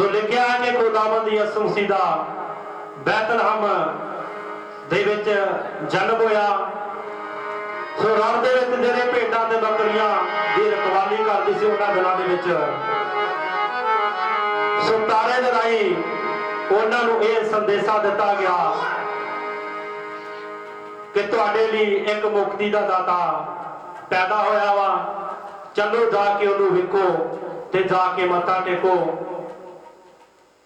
ਸੋ ਲਿਖਿਆ ਹੈ ਕਿ ਖੁਦਾਵੰਦ ਯਿਸੂ ਮਸੀਹ ਦਾ ਬੈਤਲਹਮ ਦੇ ਵਿੱਚ ਜਨਮ ਹੋਇਆ, ਸੋ ਰਣ ਦੇ ਵਿੱਚ ਜਿਹੜੇ ਭੇਡਾਂ ਤੇ ਬੱਕਰੀਆਂ ਦੀ ਰਖਵਾਲੀ ਕਰਦੀ ਸੀ, ਉਹਨਾਂ ਦਿਨਾਂ ਦੇ ਵਿੱਚ ਸੋ ਤਾਰੇ ਦੇ ਰਾਹੀਂ ਉਹਨਾਂ ਨੂੰ ਇਹ ਸੰਦੇਸ਼ਾ ਦਿੱਤਾ ਗਿਆ ਕਿ ਤੁਹਾਡੇ ਲਈ ਇੱਕ ਮੁਕਤੀ ਦਾ ਦਾਤਾ ਪੈਦਾ ਹੋਇਆ ਵਾ। ਚਲੋ ਜਾ ਕੇ ਉਹਨੂੰ ਵੇਖੋ ਤੇ ਜਾ ਕੇ ਮੱਥਾ ਟੇਕੋ।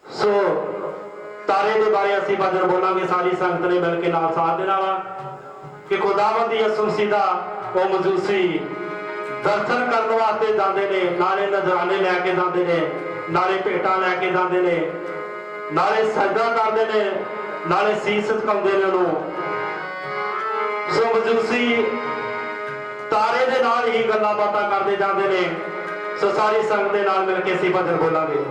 ਸੋ ਤਾਰੇ ਦੇ ਬਾਰੇ ਅਸੀਂ ਭਜਨ ਬੋਲਾਂਗੇ, ਸਾਰੀ ਸੰਗਤ ਨੇ ਮਿਲ ਕੇ ਨਾਲ ਸਾਥ ਦੇਣਾ ਵਾ ਕਿ ਖੁਦਾਵੰਦ ਯਿਸੂ ਮਸੀਹ ਦਾ ਉਹ ਮਜੂਸੀ ਦਰਸ਼ਨ ਕਰਨ ਵਾਸਤੇ ਜਾਂਦੇ ਨੇ, ਨਾਲੇ ਨਜ਼ਰਾਨੇ ਲੈ ਕੇ ਜਾਂਦੇ ਨੇ, ਨਾਲੇ ਭੇਟਾਂ ਲੈ ਕੇ ਜਾਂਦੇ ਨੇ, ਨਾਲੇ ਸਜਦਾ ਕਰਦੇ ਨੇ, ਨਾਲੇ ਸੀਸ ਝੁਕਾਉਂਦੇ ਨੇ ਉਹਨੂੰ। ਸੋ ਮਜੂਸੀ ਤਾਰੇ ਦੇ ਨਾਲ ਹੀ ਗੱਲਾਂ ਬਾਤਾਂ ਕਰਦੇ ਜਾਂਦੇ ਨੇ। ਸੋ ਸਾਰੀ ਸੰਗਤ ਦੇ ਨਾਲ ਮਿਲ ਕੇ ਅਸੀਂ ਭਜਨ ਬੋਲਾਂਗੇ।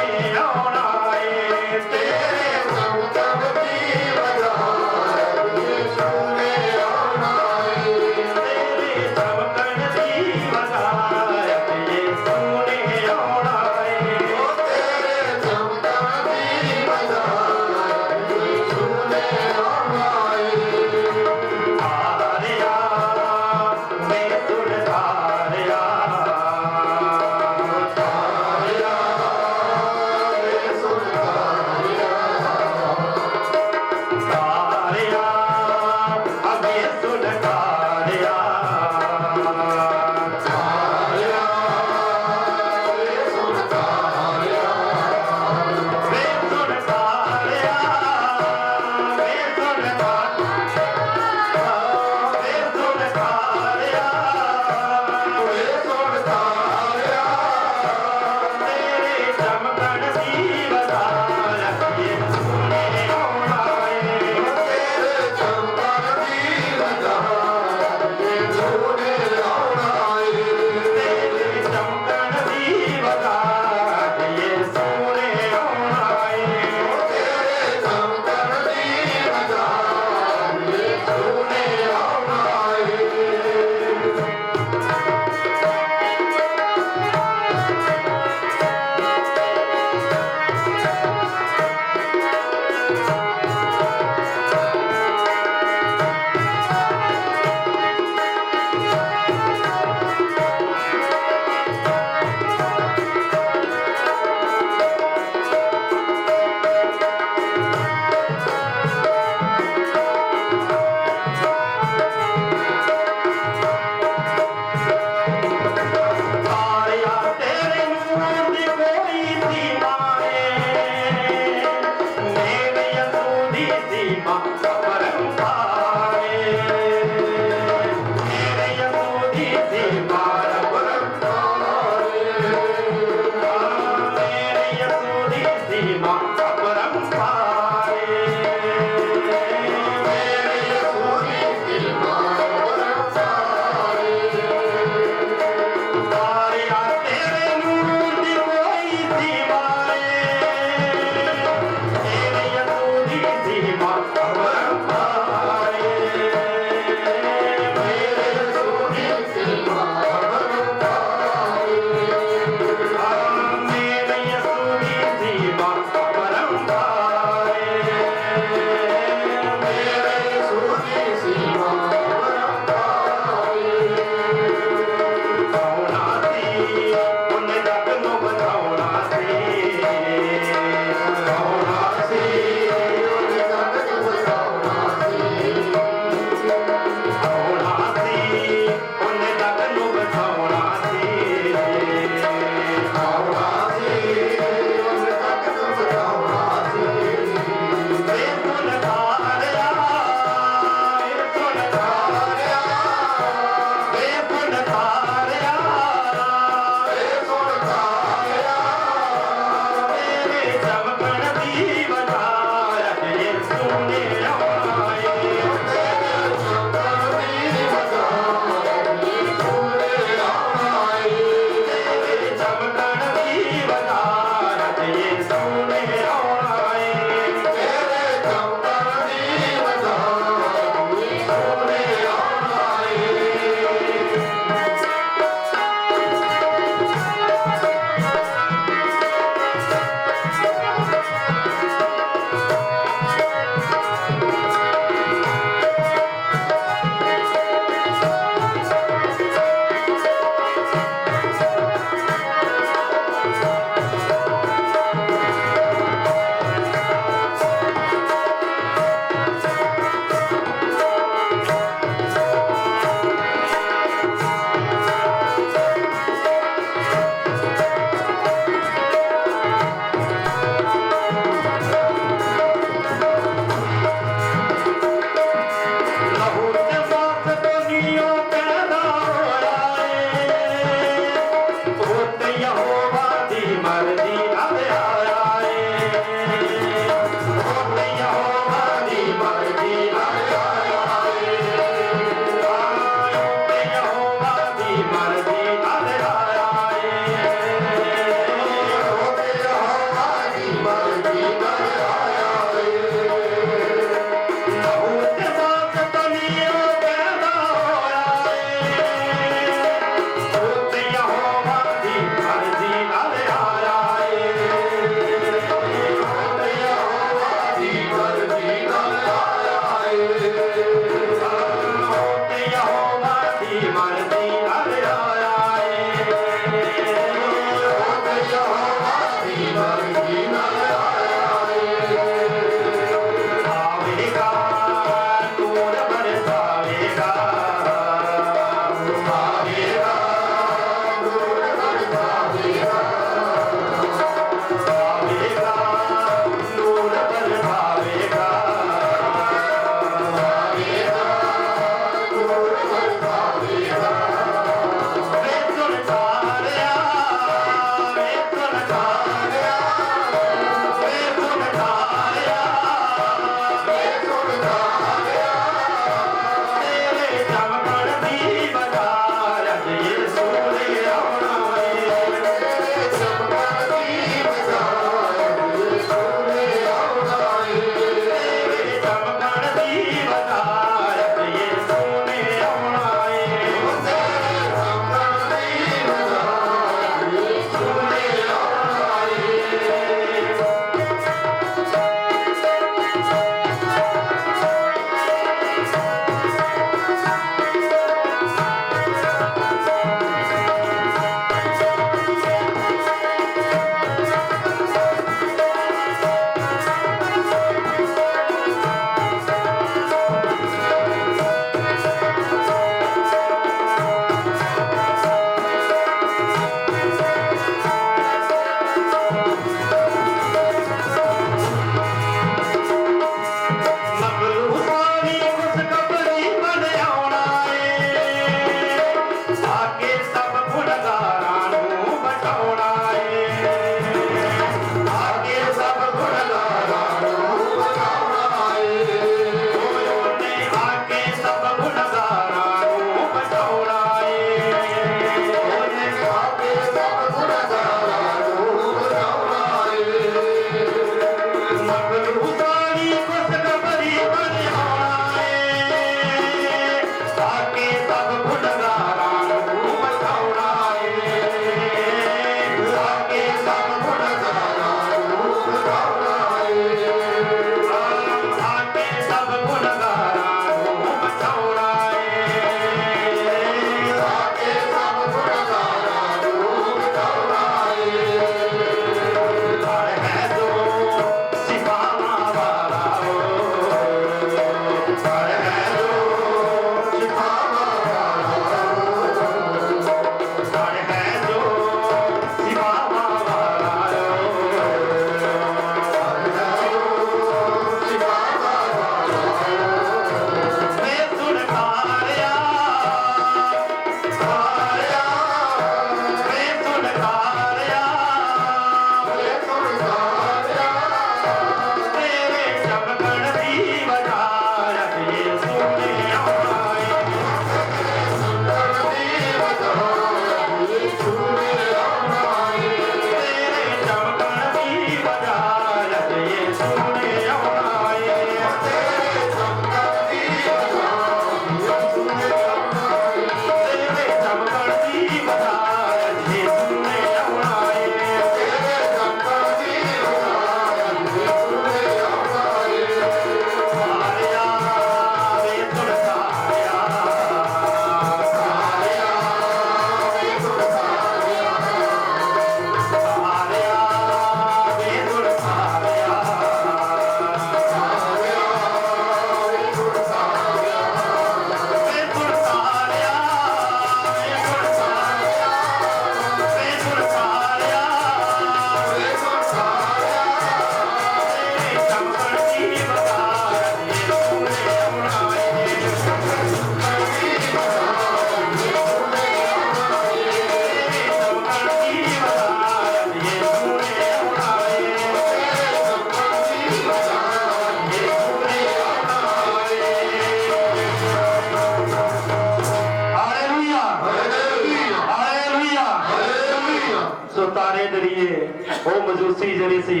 ਉਹ ਜਿਹੜੀ ਸੀ,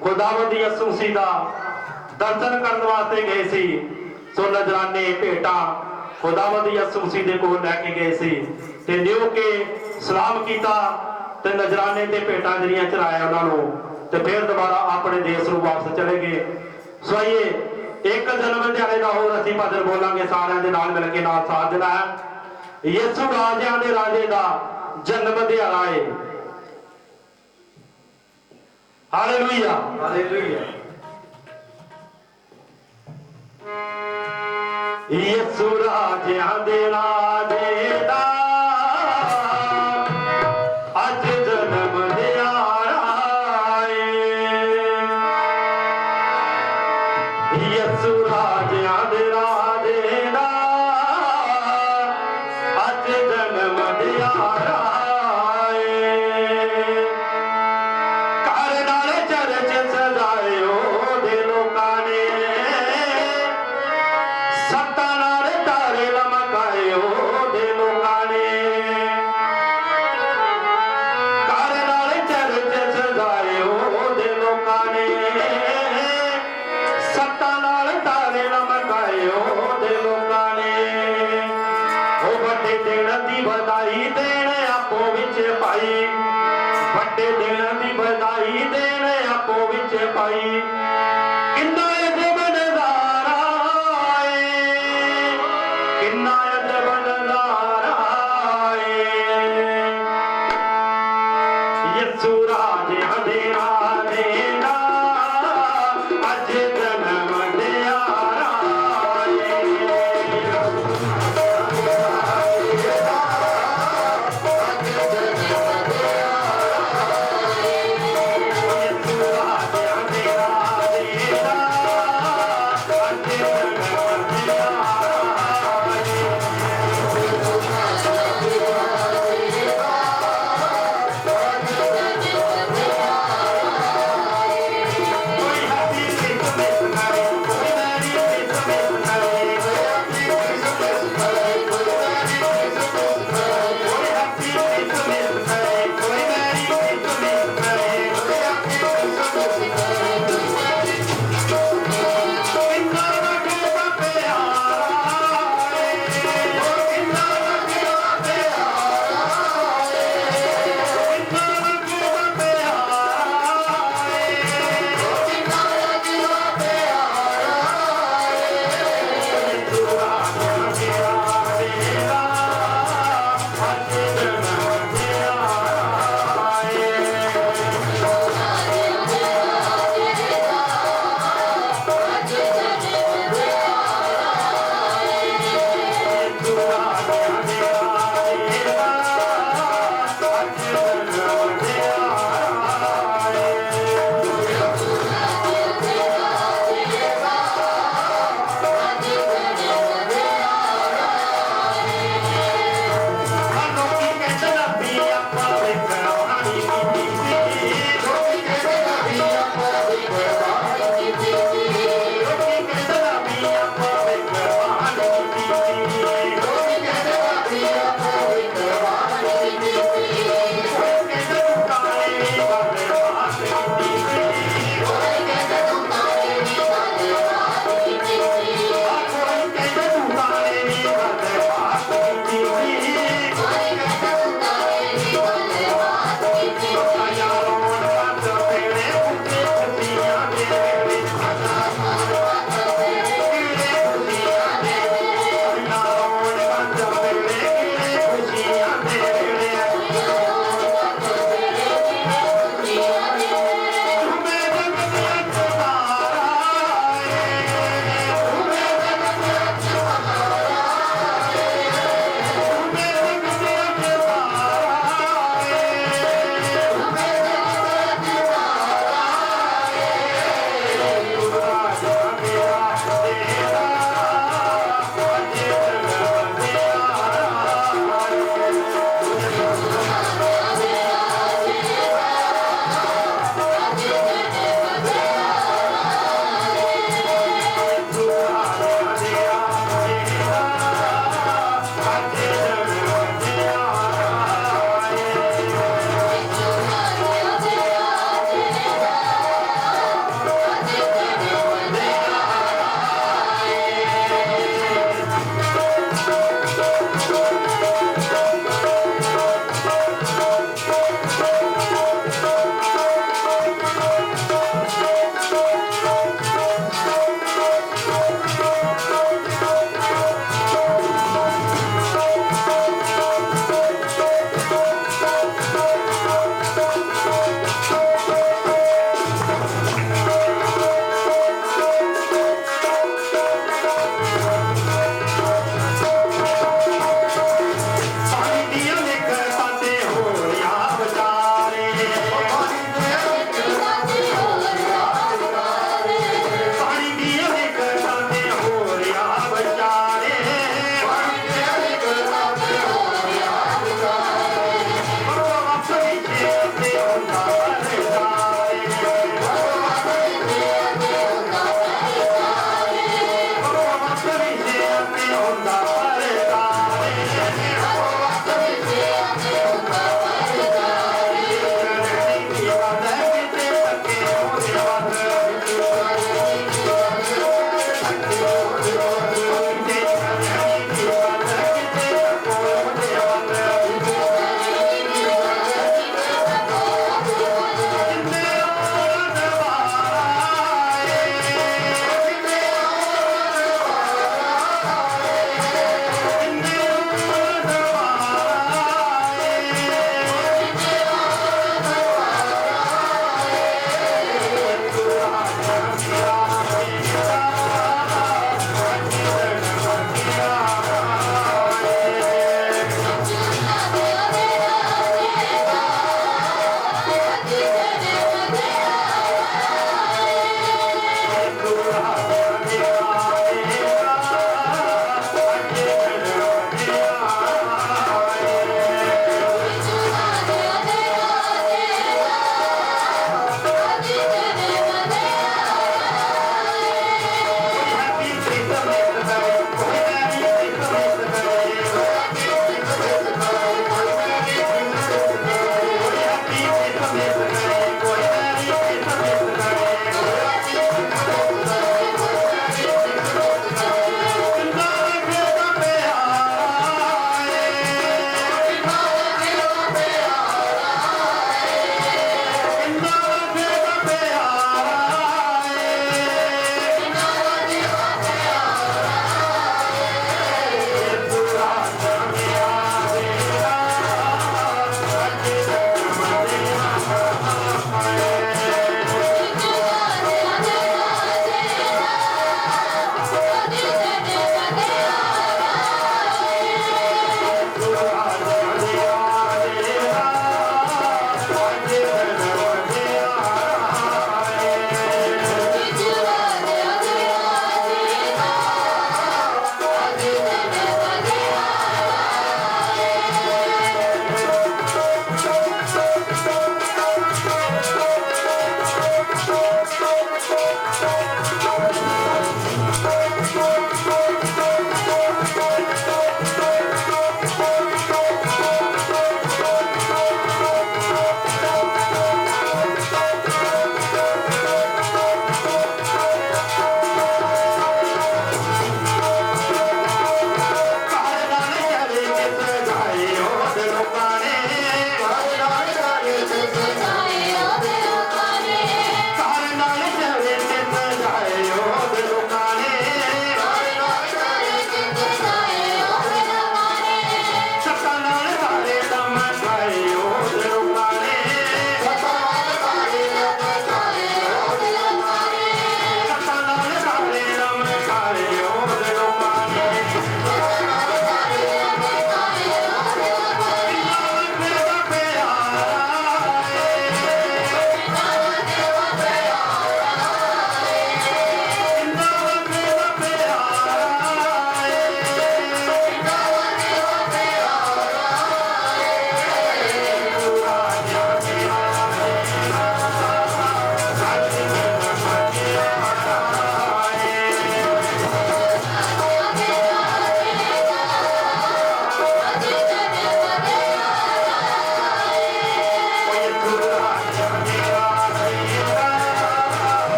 ਖੁਦਾਵੰਦ ਦੀ ਦਾ ਦਰਸ਼ਨ ਕਰਨ ਵਾਸਤੇ ਗਏ ਸੀ, ਸੋ ਨਜ਼ਰਾਨੇ, ਭੇਟਾਂ ਖੁਦਾਵੰਦ ਦੀ ਦੇ ਕੋਲ ਲੈ ਕੇ ਗਏ ਸੀ ਤੇ ਨਿਉ ਕੇ ਸਲਾਮ ਕੀਤਾ ਤੇ ਨਜ਼ਰਾਨੇ ਤੇ ਭੇਟਾਂ ਜਿਹੜੀਆਂ ਚਰਾਇਆ ਉਹਨਾਂ ਨੂੰ ਤੇ ਫਿਰ ਦੁਬਾਰਾ ਆਪਣੇ ਦੇਸ਼ ਨੂੰ ਵਾਪਸ ਚਲੇ ਗਏ। ਸੋ ਆਈਏ, ਇੱਕ ਜਨਮ ਦਿਹਾੜੇ ਦਾ ਹੋਰ ਅਸੀਂ ਭਜਨ ਬੋਲਾਂਗੇ, ਸਾਰਿਆਂ ਦੇ ਨਾਲ ਮਿਲ ਕੇ ਨਾਲ ਸਾਥ ਦੇਣਾ ਹੈ ਯਿਸੂ ਰਾਜਿਆਂ ਦੇ ਰਾਜੇ ਦਾ ਜਨਮ ਦਿਹਾੜਾ ਹੈ ਹਾਲੇਲੂਇਆ ਹਾਲੇਲੂਇਆ ਯਿਸੂ ਰਾਜਿਆਂ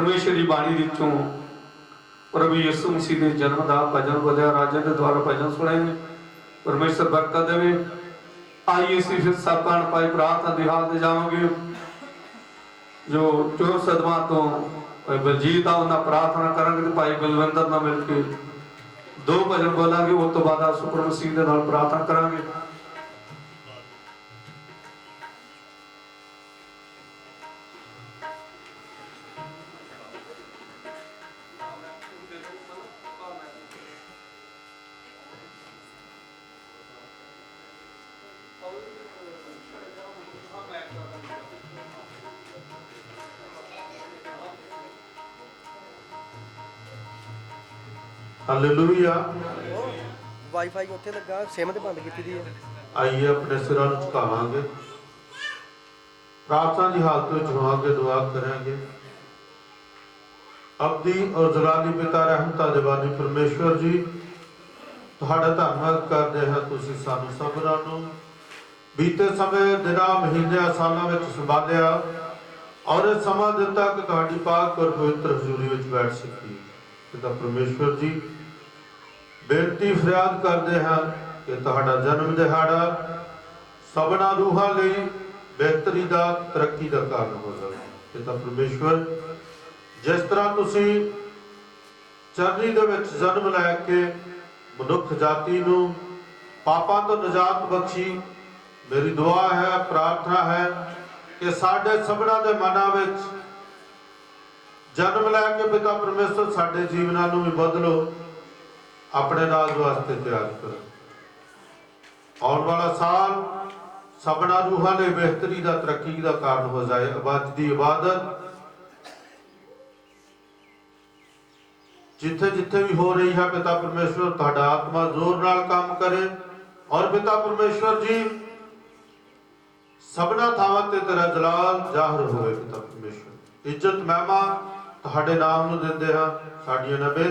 ਪਰਮੇਸ਼ਰ ਦੀ ਬਾਣੀ ਵਿੱਚੋਂ ਪ੍ਰਭੂ ਯਿਸੂ ਮਸੀਹ ਦੇ ਜਨਮ ਦਾ ਭਜਨ ਬੋਲਿਆ ਰਾਜਾ ਦੇ ਦੁਆਰਾ ਭਜਨ ਸੁਣਾਏ ਪਰਮੇਸ਼ਰ ਬਰਕਤ ਦੇਵੇ। ਆਈਏ ਅਸੀਂ ਫਿਰ ਸਾਪਾਂ ਪਾਈ ਪ੍ਰਾਰਥਨਾ ਦੇ ਹਾਲ ਤੇ ਜਾਵਾਂਗੇ। ਜੋ ਚੋਰ ਸਦਮਾ ਤੋਂ ਭਾਈ ਬਲਜੀਤ ਆ, ਉਹਨਾਂ ਪ੍ਰਾਰਥਨਾ ਕਰਾਂਗੇ ਤੇ ਭਾਈ ਬਲਵਿੰਦਰ ਨਾਲ ਮਿਲ ਕੇ ਦੋ ਭਜਨ ਬੋਲਾਂਗੇ। ਉਸ ਤੋਂ ਬਾਅਦ ਸੁਪਰ ਮਸੀਹ ਦੇ ਨਾਲ ਪ੍ਰਾਰਥਨਾ ਕਰਾਂਗੇ। ਹਾਲੇਲੂਇਆ ਵਾਈਫਾਈ ਉੱਥੇ ਲੱਗਾ ਸਿਮ ਤੇ ਬੰਦ ਕੀਤੀ ਦੀ ਹੈ ਆਈਏ ਆਪਣੇ ਸਿਰਾਂ ਨੂੰ ਝੁਕਾਵਾਂਗੇ। ਪ੍ਰਾਰਥਨਾ ਦੀ ਹਾਲਤ ਵਿੱਚ ਹੋਵਾਂਗੇ ਦੁਆ ਕਰਾਂਗੇ। ਅਬਦੀ ਔਰ ਜਲਾਲੀ ਪਿਤਾ ਰਹਿਮਤਾਂ ਵਾਲੀ ਪਰਮੇਸ਼ਵਰ ਜੀ ਤੁਹਾਡਾ ਧੰਨਵਾਦ ਕਰਦੇ ਹਾਂ ਤੁਸੀਂ ਸਾਨੂੰ ਸਭਨਾਂ ਨੂੰ। ਬੀਤੇ ਸਮੇਂ ਦਿਨਾਂ ਮਹੀਨਿਆਂ ਸਾਲਾਂ ਵਿੱਚ ਸੰਭਾਲਿਆ ਔਰ ਇਹ ਸਮਾਂ ਦਿੱਤਾ ਕਿ ਤੁਹਾਡੀ ਪਾਕ ਔਰ ਪਵਿੱਤਰ ਹਜ਼ੂਰੀ ਵਿੱਚ ਬੈਠ ਸਕੀਏ ਪਿਤਾ ਪਰਮੇਸ਼ਵਰ ਜੀ ਬੇਨਤੀ ਫਰਿਆਦ ਕਰਦੇ ਹਾਂ ਕਿ ਤੁਹਾਡਾ ਜਨਮ ਦਿਹਾੜਾ ਸਭਨਾ ਰੂਹਾਂ ਲਈ ਬਿਹਤਰੀ ਦਾ, ਤਰੱਕੀ ਦਾ ਕਾਰਨ ਹੋ ਜਾਵੇ। ਪਿਤਾ ਪਰਮੇਸ਼ਵਰ, ਜਿਸ ਤਰ੍ਹਾਂ ਤੁਸੀਂ ਚਰਨੀ ਦੇ ਵਿੱਚ ਜਨਮ ਲੈ ਕੇ ਮਨੁੱਖ ਜਾਤੀ ਨੂੰ ਪਾਪਾਂ ਤੋਂ ਨਜਾਤ ਬਖਸ਼ੀ, ਮੇਰੀ ਦੁਆ ਹੈ, ਪ੍ਰਾਰਥਨਾ ਹੈ ਕਿ ਸਾਡੇ ਸਭਨਾਂ ਦੇ ਮਨਾਂ ਵਿੱਚ ਜਨਮ ਲੈ ਕੇ ਪਿਤਾ ਪਰਮੇਸ਼ਵਰ ਸਾਡੇ ਜੀਵਨਾਂ ਨੂੰ ਵੀ ਬਦਲੋ। ਆਪਣੇ ਰਾਜ ਵਾਸਤੇ ਤਿਆਰ ਕਰੋ। ਆਉਣ ਵਾਲਾ ਸਾਲ ਸਭਨਾ ਰੂਹਾਂ ਲਈ ਬਿਹਤਰੀ ਦਾ, ਤਰੱਕੀ ਦਾ ਕਾਰਨ ਹੋ ਜਾਏ। ਅਬਾਦ ਦੀ ਇਬਾਦਤ ਜਿੱਥੇ ਜਿੱਥੇ ਵੀ ਹੋ ਰਹੀ ਹੈ, ਪਿਤਾ ਪਰਮੇਸ਼ਵਰ, ਤੁਹਾਡਾ ਆਤਮਾ ਜ਼ੋਰ ਨਾਲ ਕੰਮ ਕਰੇ। ਔਰ ਪਿਤਾ ਪਰਮੇਸ਼ਵਰ ਜੀ, ਸਭਨਾ ਥਾਵਾਂ ਤੇ ਤੇਰਾ ਜਲਾਲ ਜ਼ਾਹਰ ਹੋਵੇ, ਪਿਤਾ ਪਰਮੇਸ਼ਵਰ। ਇੱਜ਼ਤ ਮਹਿਮਾ ਤੁਹਾਡੇ ਨਾਮ ਨੂੰ ਦਿੰਦੇ ਹਾਂ। ਸਾਡੀਆਂ ਨਬੇ